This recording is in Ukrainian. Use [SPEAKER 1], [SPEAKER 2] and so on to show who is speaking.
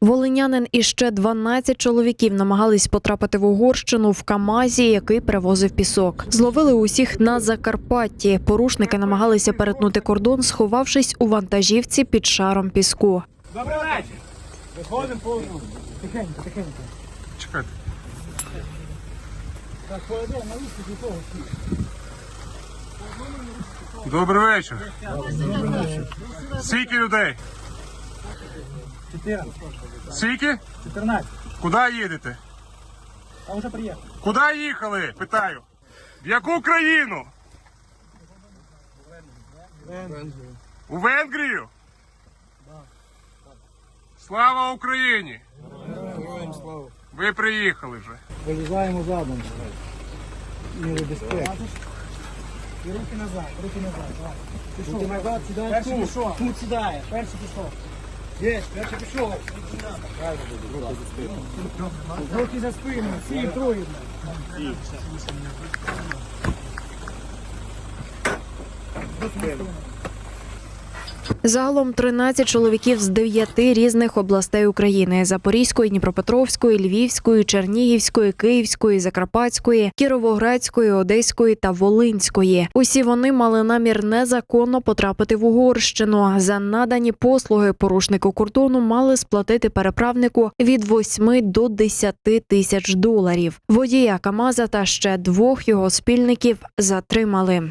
[SPEAKER 1] Волинянин і ще 12 чоловіків намагались потрапити в Угорщину в Камазі, який перевозив пісок. Зловили усіх на Закарпатті. Порушники намагалися перетнути кордон, сховавшись у вантажівці під шаром піску.
[SPEAKER 2] Добрий вечір. Виходимо по одному. Тихенько, тихенько.
[SPEAKER 3] Чекайте.
[SPEAKER 2] Так, поїдемо на виступ до того.
[SPEAKER 3] Добрий вечір. Скільки людей?
[SPEAKER 2] 14.
[SPEAKER 3] Скільки?
[SPEAKER 2] 14.
[SPEAKER 3] Куди їдете?
[SPEAKER 2] А вже приїхав.
[SPEAKER 3] Куди їхали? Питаю. В яку країну? У Венгрію? Слава Україні! Ви приїхали вже.
[SPEAKER 2] Вилізаємо задом. Міри безпеки. І руки назад, руки назад. Давай. Назад, Перший пішов. Тут сідає. Перший пішов. Є, перший пішов. Руки за спину, всі троє.
[SPEAKER 1] Загалом 13 чоловіків з 9 різних областей України: Запорізької, Дніпропетровської, Львівської, Чернігівської, Київської, Закарпатської, Кіровоградської, Одеської та Волинської. Усі вони мали намір незаконно потрапити в Угорщину. За надані послуги порушнику кордону мали сплатити переправнику від 8 до 10 тисяч доларів. Водія Камаза та ще двох його спільників затримали.